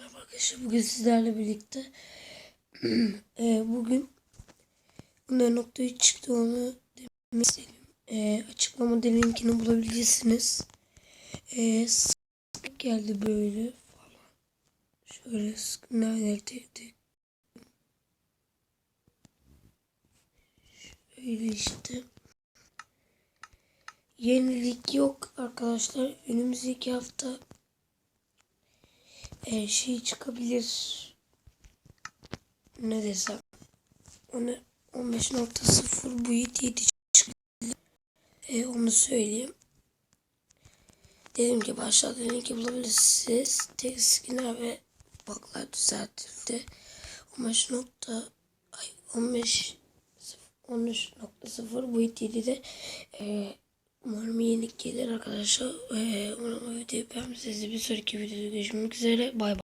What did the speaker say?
Merhaba arkadaşlar bugün sizlerle birlikte e, bugün ne noktaya çıktı onu demek istedim. E, açıklamada linkini bulabilirsiniz. E, geldi böyle falan. Şöyle neredeydi? Şöyle işte. Yenilik yok arkadaşlar. Önümüzdeki hafta e, şey çıkabilir. Ne desem. Onu 15.0 bu 7 çıkabilir. E, onu söyleyeyim. Dedim ki başlarda linki bulabilirsiniz. Tek skinler ve bug'lar düzeltildi. 15 nokta ay 15 13.0 bu 7'de e, umarım yenik gelir arkadaşlar. E, umarım videoyu beğenmişsiniz. Bir sonraki videoda görüşmek üzere. Bay bay.